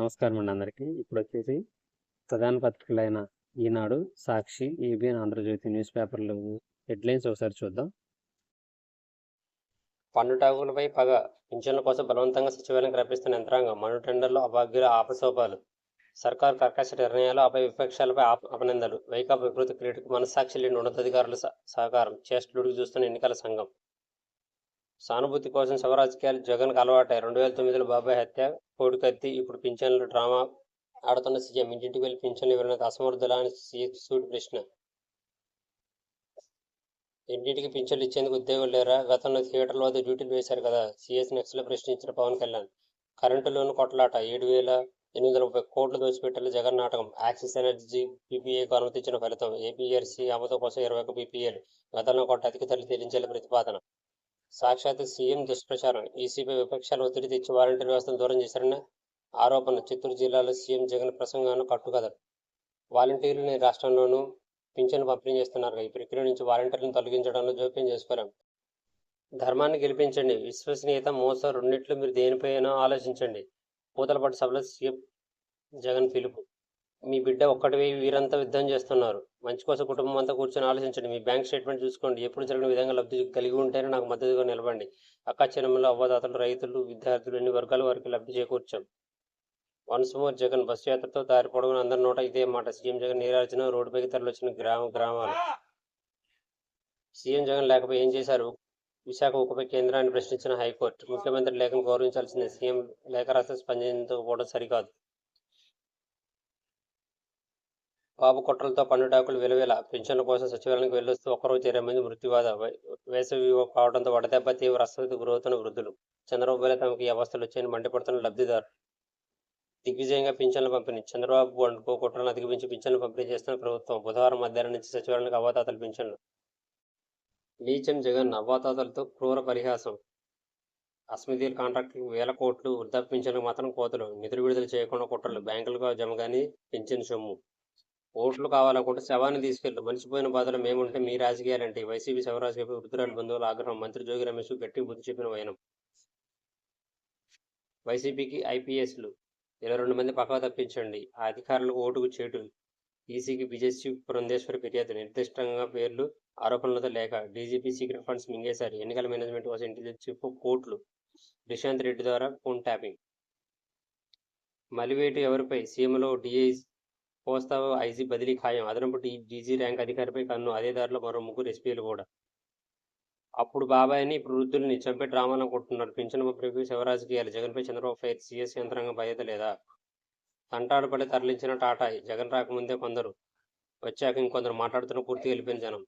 నమస్కారం అండి అందరికీ. ఇప్పుడు వచ్చేసి ప్రధాన పత్రికలైన ఈనాడు సాక్షి ఏబిఎన్ ఆంధ్రజ్యోతి న్యూస్ పేపర్లు హెడ్లైన్స్ ఒకసారి చూద్దాం. పన్నుటాకులపై పగ పింఛన్ల కోసం బలవంతంగా సచివాలయం రప్పిస్తున్న యంత్రాంగం మను టెండర్లో అభాగ్యుల ఆపశోభాలు సర్కార్ కర్కశ నిర్ణయాలు అపై విపక్షాలపై ఆప- అపనిందలు. వైకాపా వికృతి క్రీడకు మనస్సాక్షి లేని ఉన్నతాధికారుల సహకారం చేష్టలుడికి చూస్తున్న ఎన్నికల సంఘం. సానుభూతి కోసం శవరాజకీయాలు జగన్కు అలవాటాయి రెండు వేల తొమ్మిదిలో బాబాయ్ హత్య కోడికత్తి ఇప్పుడు పింఛన్లు డ్రామా ఆడుతున్న సీఎం. ఇంటింటికి వెళ్ళి పింఛన్లు ఇవ్వడానికి అసమర్థులా అని సూటి ప్రశ్న. ఇంటింటికి పింఛన్లు ఇచ్చేందుకు ఉద్యోగులు లేరా? గతంలో థియేటర్ల వద్ద డ్యూటీలు వేశారు కదా? సిఎస్ నెక్స్ట్లో ప్రశ్నించిన పవన్ కళ్యాణ్. కరెంటు లోన్ కొట్లాట. ఏడు వేల ఎనిమిది వందల ముప్పై కోట్లు దోచిపెట్టాలి జగన్ నాటకం. యాక్సిస్ ఎనర్జీ పీపీఏకు అనుమతించిన ఫలితం. ఏపీఆర్సీ ఆమోదం కోసం ఇరవై ఒక పీపీఏలు గతంలో కొట్ట అధిక తల్లి చెల్లించాలి ప్రతిపాదన. సాక్షాత్ సీఎం దుష్ప్రచారం. ఈసీపై విపక్షాలు ఒత్తిడి తెచ్చి వాలంటీర్ వ్యవస్థను దూరం చేశారన్న ఆరోపణ చిత్తూరు జిల్లాలో సీఎం జగన్ ప్రసంగాను కట్టుకథ వాలంటీర్లని రాష్ట్రంలోనూ పింఛను పంపిణీ చేస్తున్నారు ఈ ప్రక్రియ నుంచి వాలంటీర్లను తొలగించడంలో జోక్యం చేసుకోలేం. ధర్మాన్ని గెలిపించండి. విశ్వసనీయత మోసం రెండిట్లు మీరు దేనిపైనా ఆలోచించండి. పూతలపాటి సభలో సీఎం జగన్ పిలుపు. మీ బిడ్డ ఒక్కటి వీరంతా యుద్ధం చేస్తున్నారు. మంచి కోసం కుటుంబం అంతా కూర్చొని ఆలోచించండి. మీ బ్యాంక్ స్టేట్మెంట్ చూసుకోండి. ఎప్పుడు జరిగిన విధంగా లబ్ధి కలిగి ఉంటేనే నాకు మద్దతుగా నిలబండి అక్క చెన్నెమ్మలో అవ్వదాతలు రైతులు విద్యార్థులు ఎన్ని వర్గాల వారికి లబ్ధి చేకూర్చాం? వన్స్ మోర్ జగన్ బస్సు యాత్రతో దారి పొడవున అందరి నోట ఇదే మాట. సీఎం జగన్ నీరార్జున రోడ్డుపైకి తరలివచ్చిన గ్రామ గ్రామాలు. సీఎం జగన్ లేకపోయి ఏం చేశారు? విశాఖ ఉక్కుపై కేంద్రాన్ని ప్రశ్నించిన హైకోర్టు. ముఖ్యమంత్రి లేఖను గౌరవించాల్సిందే. సీఎం లేఖ రాస్తే స్పందించకపోవడం సరికాదు. బాబు కుట్రలతో పన్నుటాకులు విలువేల పింఛన్ల కోసం సచివాలయానికి వెళ్ళొస్తూ ఒకరోజు ఇరవై మంది మృత్యువాద వేసవి కావడంతో వడదెబ్బ తీవ్ర అస్వస్థతకు గురవుతున్న వృద్ధులు. చంద్రబాబు తమకు ఈ అవస్థలు వచ్చాయని మండిపడుతున్న లబ్ధిదారు దిగ్విజయంగా పింఛన్ల పంపిణీ చంద్రబాబు అనుకో కుట్రలను అధిగమించి పింఛన్లు పంపిణీ చేస్తున్న ప్రభుత్వం బుధవారం మధ్యాహ్నం నుంచి సచివాలయానికి అవాతాతలు పింఛన్లు. నీచం జగన్ అవాతాతలతో క్రూర పరిహాసం. అస్మిదీర్ కాంట్రాక్టులకు వేల కోట్లు వృద్ధాప్య పింఛన్లకు మాత్రం కోతలు. నిధులు విడుదల చేయకుండా కుట్రలు బ్యాంకులకు జమ కానీ పింఛన్ సొమ్ము. ఓట్లు కావాలనుకుంటే శవాన్ని తీసుకెళ్ళు మనిషిపోయిన బాధలు మేముంటే మీ రాజకీయాలంటే. వైసీపీ శవరాజకీయ వృద్ధురాలు బంధువుల ఆగ్రహం మంత్రి జోగి రమేష్ గట్టి బుద్ధి చెప్పిన వైనం. వైసీపీకి ఐపీఎస్లు. ఇరవై రెండు మంది పక్కవ తప్పించండి. ఆ అధికారులకు ఓటుకు చేటు. ఈసీకి బిజెస్సి పురంధేశ్వరి ఫిర్యాదు. నిర్దిష్టంగా పేర్లు ఆరోపణలతో లేక డీజీపీ సీక్రెట్ ఫండ్స్ మింగేశారు. ఎన్నికల మేనేజ్మెంట్ కోసం ఇంటెలిజెన్స్ చీఫ్ కోట్లు. ప్రశాంత్ రెడ్డి ద్వారా ఫోన్ ట్యాపింగ్. మలివేటు ఎవరిపై? సీఎంలో డిఐ కోస్తా ఐజీ బదిలీ ఖాయం? అదనపు డీజీ ర్యాంక్ అధికారిపై కన్ను. అదే దారిలో మరో ముగ్గురు ఎస్పీలు కూడా. అప్పుడు బాబాయ్ని ఇప్పుడు వృద్ధుల్ని చంపే డ్రామాలు అనుకుంటున్నారు పింఛన్ పంపిణీకి శివరాజకీయాలు జగన్పై చంద్రబాబు ఫైర్ సీఎస్ యంత్రాంగం బాధ్యత లేదా? తంటాడుపడి తరలించిన టాటా. జగన్ రాకముందే కొందరు వచ్చాక ఇంకొందరు మాట్లాడుతున్న పూర్తిగా వెళ్ళిపోయిన జనం.